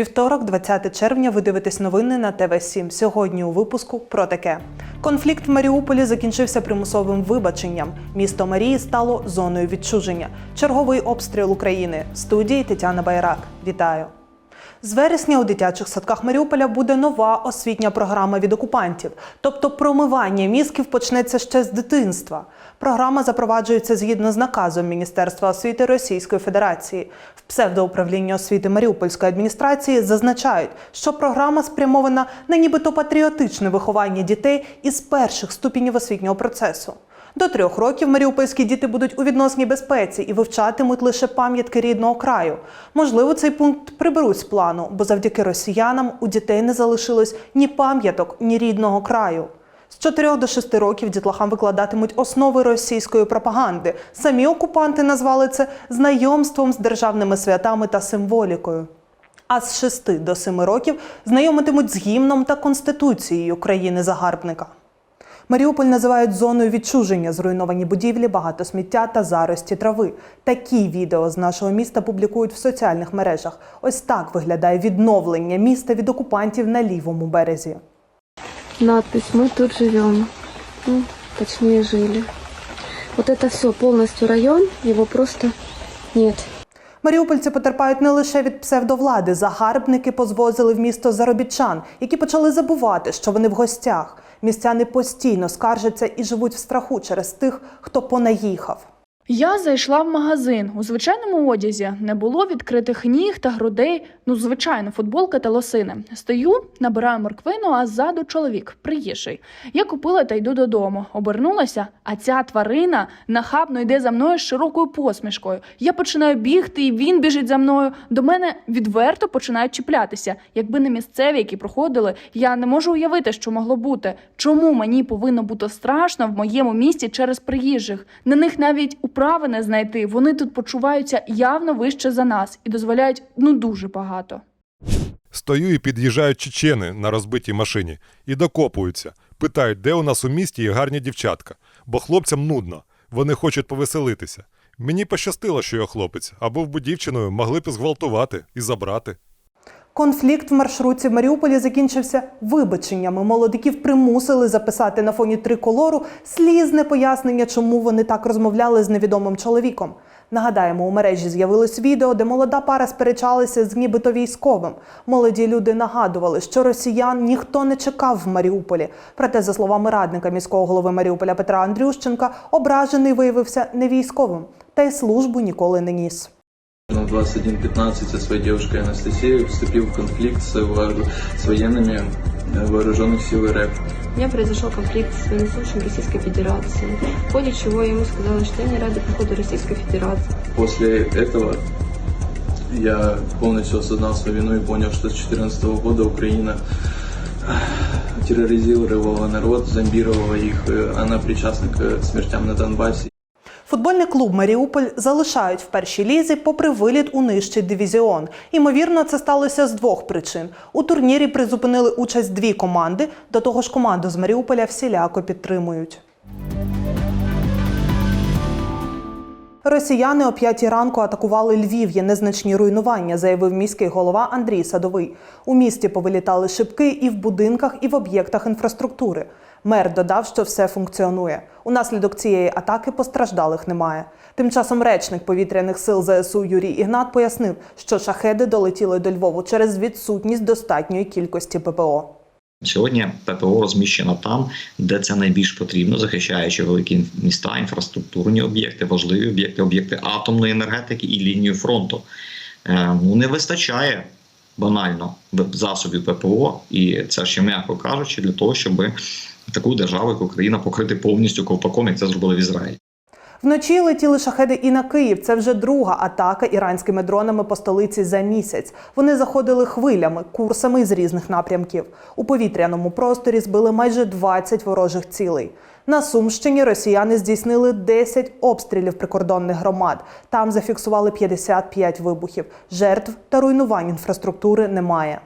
Вівторок, 20 червня, ви дивитесь новини на ТВ 7 Сьогодні у випуску про таке. Конфлікт в Маріуполі закінчився примусовим вибаченням. Місто Марії стало зоною відчуження. Черговий обстріл України. В студії Тетяна Байрак. Вітаю. З вересня у дитячих садках Маріуполя буде нова освітня програма від окупантів, тобто промивання мізків почнеться ще з дитинства. Програма запроваджується згідно з наказом Міністерства освіти Російської Федерації. В псевдоуправлінні освіти Маріупольської адміністрації зазначають, що програма спрямована на нібито патріотичне виховання дітей із перших ступенів освітнього процесу. До трьох років маріупольські діти будуть у відносній безпеці і вивчатимуть лише пам'ятки рідного краю. Можливо, цей пункт приберуть з плану, бо завдяки росіянам у дітей не залишилось ні пам'яток, ні рідного краю. З 4 до 6 років дітлахам викладатимуть основи російської пропаганди. Самі окупанти назвали це знайомством з державними святами та символікою. А з 6 до 7 років знайомитимуть з гімном та конституцією країни-загарбника. Маріуполь називають зоною відчуження, зруйновані будівлі, багато сміття та зарості трави. Такі відео з нашого міста публікують в соціальних мережах. Ось так виглядає відновлення міста від окупантів на лівому березі. Надпись «Мы тут живем». Ну, точнее, жили. Вот это все, полностью район, его просто нет. Маріупольці потерпають не лише від псевдовлади. Загарбники позвозили в місто заробітчан, які почали забувати, що вони в гостях. Містяни постійно скаржаться і живуть в страху через тих, хто понаїхав. Я зайшла в магазин у звичайному одязі. Не було відкритих ніг та грудей. Ну, звичайно, футболка та лосини. Стою, набираю морквину, а ззаду чоловік приїжджий. Я купила та йду додому. Обернулася, а ця тварина нахабно йде за мною з широкою посмішкою. Я починаю бігти, і він біжить за мною. До мене відверто починають чіплятися. Якби не місцеві, які проходили, я не можу уявити, що могло бути. Чому мені повинно бути страшно в моєму місті через приїжджих? На них навіть управи не знайти. Вони тут почуваються явно вище за нас і дозволяють ну дуже багато. Стою і під'їжджають чечени на розбитій машині і докопуються. Питають, де у нас у місті є гарні дівчатка, бо хлопцям нудно, вони хочуть повеселитися. Мені пощастило, що я хлопець, а був би дівчиною, могли б зґвалтувати і забрати. Конфлікт в маршрутці в Маріуполі закінчився вибаченнями. Молодиків примусили записати на фоні триколору слізне пояснення, чому вони так розмовляли з невідомим чоловіком. Нагадаємо, у мережі з'явилось відео, де молода пара сперечалася з нібито військовим. Молоді люди нагадували, що росіян ніхто не чекав в Маріуполі. Проте, за словами радника міського голови Маріуполя Петра Андрющенка, ображений виявився не військовим, та й службу ніколи не ніс. На 21.15 со своей девушкой Анастасией вступил в конфликт с, воору- с военными э, вооруженных сил РФ. У меня произошел конфликт с военнослужащим Российской Федерации, в ходе чего я ему сказала, что я не рада приходу Российской Федерации. После этого я полностью осознал свою вину и понял, что с 2014 года Украина э, терроризировала народ, зомбировала их. э, Она причастна к смертям на Донбассе. Футбольний клуб Маріуполь залишають в першій лізі попри виліт у нижчий дивізіон. Імовірно, це сталося з двох причин. У турнірі призупинили участь дві команди. До того ж, команду з Маріуполя всіляко підтримують. Росіяни о п'ятій ранку атакували Львів. Є незначні руйнування, заявив міський голова Андрій Садовий. У місті повилітали шибки і в будинках, і в об'єктах інфраструктури. Мер додав, що все функціонує. Унаслідок цієї атаки постраждалих немає. Тим часом речник повітряних сил ЗСУ Юрій Ігнат пояснив, що шахеди долетіли до Львову через відсутність достатньої кількості ППО. Сьогодні ППО розміщено там, де це найбільш потрібно, захищаючи великі міста, інфраструктурні об'єкти, важливі об'єкти, об'єкти атомної енергетики і лінію фронту. Е, Ну не вистачає банально засобів ППО, і це ще м'яко кажучи, для того, щоб таку державу, як Україна, покрити повністю ковпаком, як це зробили в Ізраїлі. Вночі летіли шахеди і на Київ. Це вже друга атака іранськими дронами по столиці за місяць. Вони заходили хвилями, курсами з різних напрямків. У повітряному просторі збили майже 20 ворожих цілей. На Сумщині росіяни здійснили 10 обстрілів прикордонних громад. Там зафіксували 55 вибухів. Жертв та руйнувань інфраструктури немає.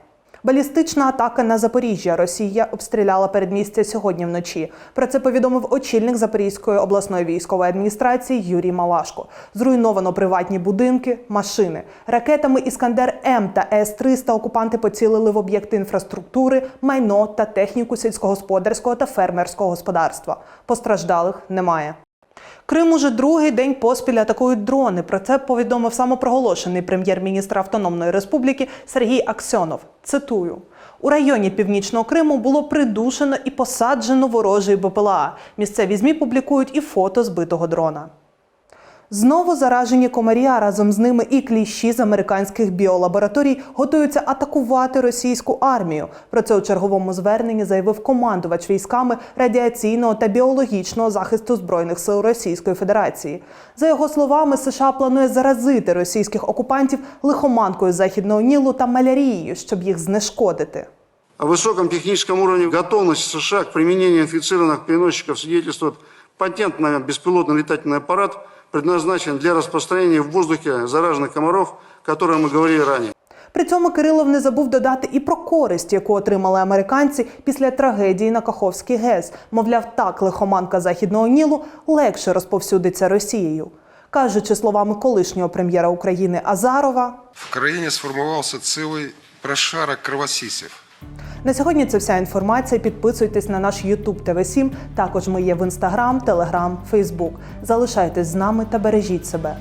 Балістична атака на Запоріжжя. Росія обстріляла передмістя сьогодні вночі. Про це повідомив очільник Запорізької обласної військової адміністрації Юрій Малашко. Зруйновано приватні будинки, машини. Ракетами Іскандер М та С-300 окупанти поцілили в об'єкти інфраструктури, майно та техніку сільськогосподарського та фермерського господарства. Постраждалих немає. Крим уже другий день поспіль атакують дрони. Про це повідомив самопроголошений прем'єр-міністр Автономної Республіки Сергій Аксьонов. Цитую. У районі Північного Криму було придушено і посаджено ворожий БПЛА. Місцеві ЗМІ публікують і фото збитого дрона. Знову заражені комарі, а разом з ними і кліщі з американських біолабораторій готуються атакувати російську армію. Про це у черговому зверненні заявив командувач військами радіаційного та біологічного захисту збройних сил Російської Федерації. За його словами, США планує заразити російських окупантів лихоманкою західного Нілу та малярією, щоб їх знешкодити. О высоком техническом уровне готовности США к применению инфицированных переносчиков свидетельствует патент на беспилотный летательный аппарат, предназначен для распространения в воздухе зараженных комаров, о котором мы говорили ранее. При цьому Кирилов не забув додати і про користь, яку отримали американці після трагедії на Каховський ГЕС. Мовляв, так лихоманка західного Нілу легше розповсюдиться Росією. Кажучи словами колишнього прем'єра України Азарова, В країні сформувався цілий прошарок кровосісів. на сьогодні це вся інформація. Підписуйтесь на наш YouTube tv 7 Також ми є в Instagram, Telegram, Facebook. Залишайтесь з нами та бережіть себе.